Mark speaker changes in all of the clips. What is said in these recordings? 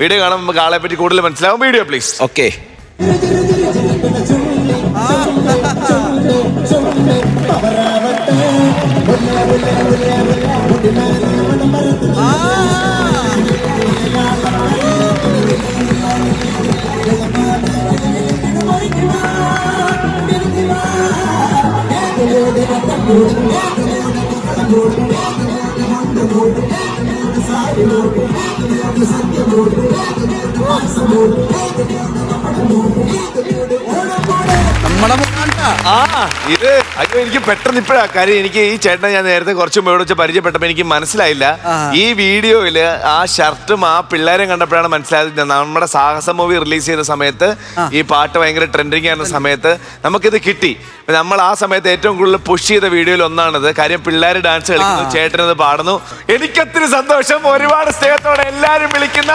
Speaker 1: Video കാണുമ്പോൾ നമുക്ക് ആളെ പറ്റി കൂടുതൽ മനസ്സിലാവും. വീഡിയോ പ്ലീസ്
Speaker 2: ഓക്കെ
Speaker 3: നമ്മുടെ.
Speaker 1: ആ ഇത് അയ്യോ എനിക്ക് പെട്ടെന്ന് ഇപ്പോഴാ കാര്യം. എനിക്ക് ഈ ചേട്ടനെ ഞാൻ നേരത്തെ കുറച്ച് മുമ്പ് വെച്ച് പരിചയപ്പെട്ടപ്പോൾ എനിക്ക് മനസ്സിലായില്ല. ഈ വീഡിയോയിൽ ആ ഷർട്ടും ആ പിള്ളേരെ കണ്ടപ്പോഴാണ് മനസ്സിലായത് നമ്മുടെ സാഹസ മൂവി റിലീസ് ചെയ്ത സമയത്ത് ഈ പാട്ട് ഭയങ്കര ട്രെൻഡിങ് ആയിരുന്ന സമയത്ത് നമുക്കിത് കിട്ടി. നമ്മൾ ആ സമയത്ത് ഏറ്റവും കൂടുതൽ പുഷ് ചെയ്ത വീഡിയോയിൽ ഒന്നാണിത്. കാര്യം പിള്ളേർ ഡാൻസ് കളിക്കുന്നു. ചേട്ടനത് പാടുന്നു. എനിക്കത്തിരി സന്തോഷം. ഒരുപാട് സ്നേഹത്തോടെ എല്ലാവരും വിളിക്കുന്ന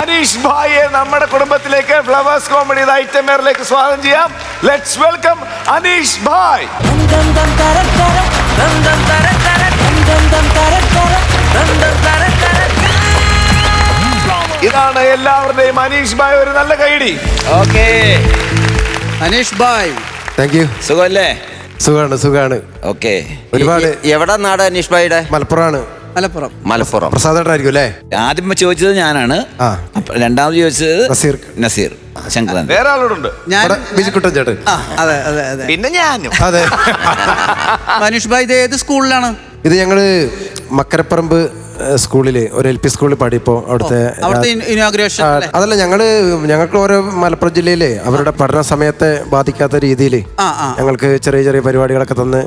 Speaker 1: അനീഷ് ഭായിയെ നമ്മുടെ കുടുംബത്തിലേക്ക് ഫ്ലവേഴ്സ് കോമഡി ഐറ്റം സ്വാഗതം ചെയ്യാം. ലെറ്റ്സ് വെൽക്കം അനീഷ് ഭായ്.
Speaker 4: Dum dum tara tara dum dum tara tara dum dum dum tara tara dum dum tara tara
Speaker 1: ഇതാണ് എല്ലാവരുടെയും അനീഷ് ഭായ് ഒരു നല്ല കൈഡി
Speaker 2: ഓക്കെ.
Speaker 3: അനീഷ് ബായ്
Speaker 5: താങ്ക് യു
Speaker 2: സുഖമല്ലേ?
Speaker 5: സുഖാണ് സുഖാണ്.
Speaker 2: ഓക്കെ.
Speaker 5: ഒരുപാട്.
Speaker 2: എവിടെ നാട് അനീഷ് ഭായിയുടെ?
Speaker 5: മലപ്പുറമാണ്.
Speaker 3: മലപ്പുറം.
Speaker 2: മലപ്പുറം.
Speaker 5: പ്രസാദേട്ടനായിരിക്കും അല്ലേ?
Speaker 2: ആദ്യം ചോദിച്ചത് ഞാനാണ്.
Speaker 5: ആ.
Speaker 2: അപ്പൊ രണ്ടാമത് ചോദിച്ചത്
Speaker 5: നസീർ.
Speaker 2: നസീർ. ശങ്കരൻ.
Speaker 1: വേറെ ആളോടുണ്ട്.
Speaker 3: ഞാൻ
Speaker 5: ഇവിടെ ബിജിക്കുട്ടൻ ചേട്ടൻ.
Speaker 3: ആ അതെ അതെ അതെ.
Speaker 1: പിന്നെ ഞാനും.
Speaker 5: അതെ.
Speaker 3: അനീഷ് ഭായ് ഇത് ഏത് സ്കൂളിലാണ്?
Speaker 5: ഇത് ഞങ്ങൾ മക്കരപ്പറമ്പ് സ്കൂളിൽ ഒരു എൽ പി സ്കൂളിൽ പാടിയപ്പോ അവിടുത്തെ
Speaker 3: ഇനോഗ്രേഷൻ
Speaker 5: അതല്ല ഞങ്ങൾ ഞങ്ങൾക്ക് ഓരോ മലപ്പുറം ജില്ലയിലെ അവരുടെ പഠന സമയത്തെ ബാധിക്കാത്ത രീതിയിൽ. ഞങ്ങൾക്ക് ചെറിയ ചെറിയ പരിപാടികളൊക്കെ തന്ന്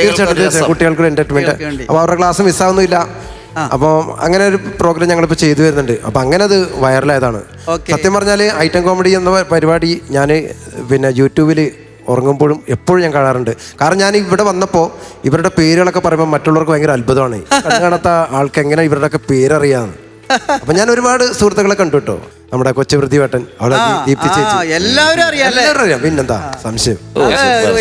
Speaker 5: തീർച്ചയായിട്ടും കുട്ടികൾക്ക് എന്റർടൈൻമെന്റ്
Speaker 3: അപ്പൊ
Speaker 5: അപ്പോൾ അവരുടെ ക്ലാസ് മിസ്സാവുന്നില്ല അപ്പോൾ അങ്ങനെ ഒരു പ്രോഗ്രാം ഞങ്ങളിപ്പോൾ ചെയ്തു വരുന്നുണ്ട്. അപ്പോൾ അങ്ങനെ അത് വൈറലായതാണ്. സത്യം പറഞ്ഞാൽ ഐറ്റം കോമഡി എന്ന പരിപാടി ഞാൻ പിന്നെ യൂട്യൂബിൽ ഉറങ്ങുമ്പോഴും എപ്പോഴും ഞാൻ കാണാറുണ്ട്. കാരണം ഞാൻ ഇവിടെ വന്നപ്പോൾ ഇവരുടെ പേരുകളൊക്കെ പറയുമ്പോൾ മറ്റുള്ളവർക്ക് ഭയങ്കര അത്ഭുതമാണ്. കാണാത്ത ആൾക്ക് എങ്ങനെ ഇവരുടെയൊക്കെ പേരറിയാന്ന്. അപ്പൊ ഞാൻ ഒരുപാട് സുഹൃത്തുക്കളെ കണ്ടു കേട്ടോ നമ്മുടെ കൊച്ചു വൃത്തിവേട്ടൻ അവിടെ ദീപ്തി ചേച്ചി.
Speaker 3: എല്ലാവരും അറിയാം
Speaker 5: എല്ലാവരും അറിയാം. പിന്നെന്താ? സംശയം.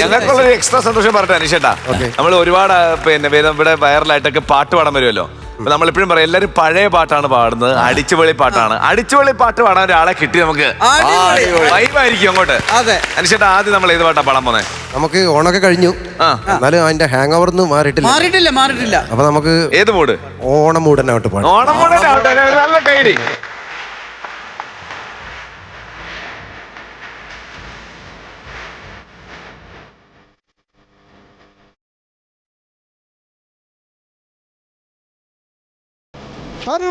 Speaker 1: ഞങ്ങൾക്കുള്ള ഒരു എക്സ്ട്രാ സന്തോഷം പറയട്ടെ അനീഷേട്ടാ. നമ്മൾ ഒരുപാട് പിന്നെ വേദം ഇവിടെ വൈറലായിട്ടൊക്കെ പാട്ട് പാടാൻ വരുമല്ലോ. നമ്മളിപ്പോഴും പറയാം എല്ലാരും പഴയ പാട്ടാണ് പാടുന്നത് അടിച്ചുപൊളി പാട്ടാണ്. അടിച്ചുപൊളി പാട്ട് പാടാൻ ഒരാളെ കിട്ടി നമുക്ക്. വൈബായിരിക്കും അങ്ങോട്ട്.
Speaker 3: അതെ.
Speaker 1: അനീഷേട്ടാ ആദ്യം നമ്മൾ ഏത് പാട്ടാ പാടാൻ പോന്നെ?
Speaker 5: നമുക്ക് ഓണൊക്കെ കഴിഞ്ഞു.
Speaker 1: ആ.
Speaker 5: എന്നാലും അതിന്റെ ഹാങ് ഓവർ ഒന്നും മാറിയിട്ടില്ല.
Speaker 3: മാറിയിട്ടില്ല മാറിയിട്ടില്ല.
Speaker 5: അപ്പൊ നമുക്ക്
Speaker 1: ഏത് മൂഡ്?
Speaker 5: ഓണം മൂടനാവട്ടെ പാടാം.
Speaker 1: ഓണം നല്ല കൈഡി
Speaker 5: വരു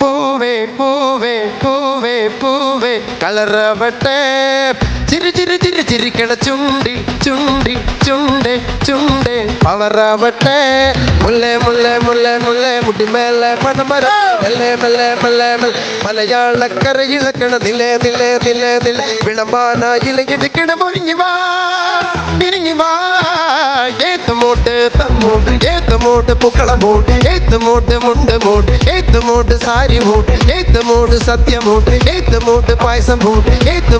Speaker 5: പോവേ പോവേ പൂവേ പൂവേ. കളറവട്ടെ ചിരി ചിരി ചിരി ചിരിക്കട ചുണ്ടി ചുണ്ടി ചുണ്ടേ ചുണ്ടേ. പവറാവട്ടെ മുല്ലേ മുല്ലേ മുല്ലേ മുല്ലേ മുടിമേലെ പണമര മെല്ലെ മെല്ലെ മെല്ലെ മലയാളക്കരയിലക്കണ നിലേ നിലേ നിലേ നില. വിളമ്പാനായില ഇടിക്കണ മുരിങ്ങി വാ പിരിങ്ങി വാ. ഏത്തുമോട്ട് തമ്മോട്ട് ഏത്തുമോട്ട് പുക്കള മൂട്ട് ഏത്തുമോട്ട് മുണ്ട് മൂട്ട് ഏത്തുമോട്ട് സാരി മൂട്ട് ഏത്തുമോട്ട് സത്യമൂട്ട് ഏത്തുമോട്ട് പായസം മൂട്ട്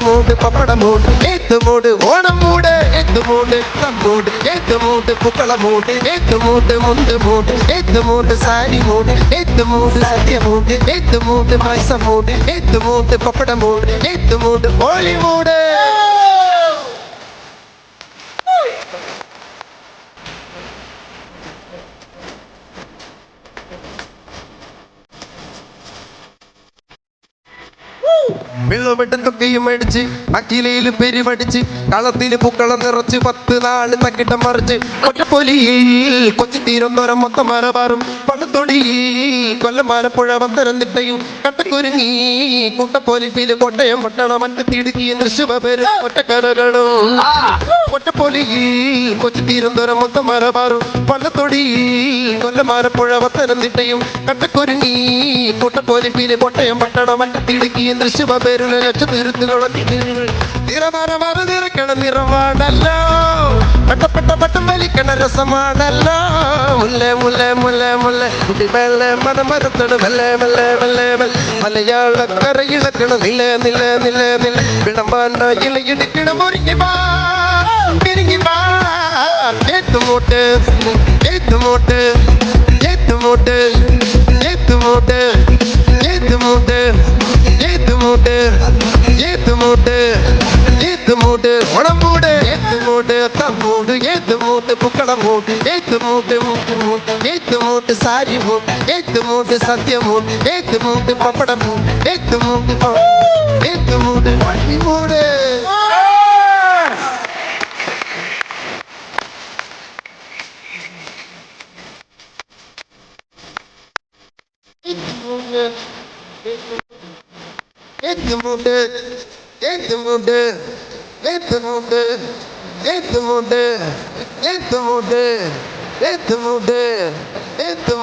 Speaker 5: പപ്പട പപ്പടം മൂട്ട് ഏത്തുമോട്ട് ഓണം മൂട് ഏത്തുമോട്ട് തമ്മൂട്ട് ഏത്തുമോട്ട് പുക്കള മൂട്ട് ഏത്തുമോട്ട് മുണ്ട് മൂട്ട് ഏത്തുമോട്ട് സാരി മൂട്ട് ഏത്തുമോട്ട് സത്യമൂട്ട് ഏത്തുമോട്ട് പായസം മൂട്ട് ഏത്തുമോട്ട് പപ്പടം മൂട്ട് ഏത്തുമോട്ട് ഹോളി മൂട് വെള്ളമെട്ടും തൊക്കെയും അടിച്ച് അക്കിലയിലും പെരുമടിച്ച് കളത്തിൽ പൂക്കളം നിറച്ച് പത്ത് നാല് തക്കിട്ടം മറിച്ച് ഒറ്റപ്പൊലിയിൽ കൊച്ചി തീരൊന്നോരം മൊത്തം മലബാറും പണത്തൊടിയിൽ പന്തരം പത്തനംതിട്ടയും കട്ടക്കുരുങ്ങി കൂട്ടപ്പൊലിപ്പിൽ കൊട്ടയം പട്ടണം മറ്റു തിടുക്കിയും തൃശ്ശുപേര് ഒറ്റക്കരകളും ഒറ്റപ്പൊലിയിൽ കൊച്ചു തിരുവനന്തപുരം മൊത്തം മലബാറും പള്ളത്തൊടിയിൽ കൊല്ലമാലപ്പുഴ പത്തനംതിട്ടയും കട്ടക്കുരുങ്ങി പിന്നെ കൊട്ടയം പട്ടണം മറ്റു തിടുക്കിയ തൃശ്ശുപേരുള്ള ലക്ഷത്തീരത്തുകളും നിറമാനമാറ് നിറക്കണ നിറമാണല്ലോ പെട്ടപ്പെട്ട പട്ടം വലിക്കണ രസമാണല്ലോ മുല്ലേ മുല്ലേ മുല്ലേ മുല്ലേ കുട്ടി മെല്ലെ മനമരത്തോട് മെല്ലെ മെല്ലെ മെല്ലെ മെല്ലെ മലയാളക്കരയിളക്കണ നില നില നില നില വിളമ്പാണ്ട ഇളയിടിക്കണ മുറിങ്ങി വാ പിരിങ്ങി വാ ഏത്തുമോട്ട് ഏത്തുമോട്ട് ഏത്തുമോട്ട് ഏത്തുമോട്ട് മൂട്ട് ഏത് മൂട്ട് ഏത് മൂട്ട് ഉണമൂട് ഏത് മൂട്ട് തമ്മൂട് ഏത് தாரிவும் எட்டு மூன்று சத்தியமும் எட்டு மூன்று பப்படமும் எட்டு மூன்று எட்டு மூன்று மூணு Dentro mundo, dentro mundo, dentro mundo, dentro mundo,
Speaker 1: dentro mundo, dentro mundo. நேத்து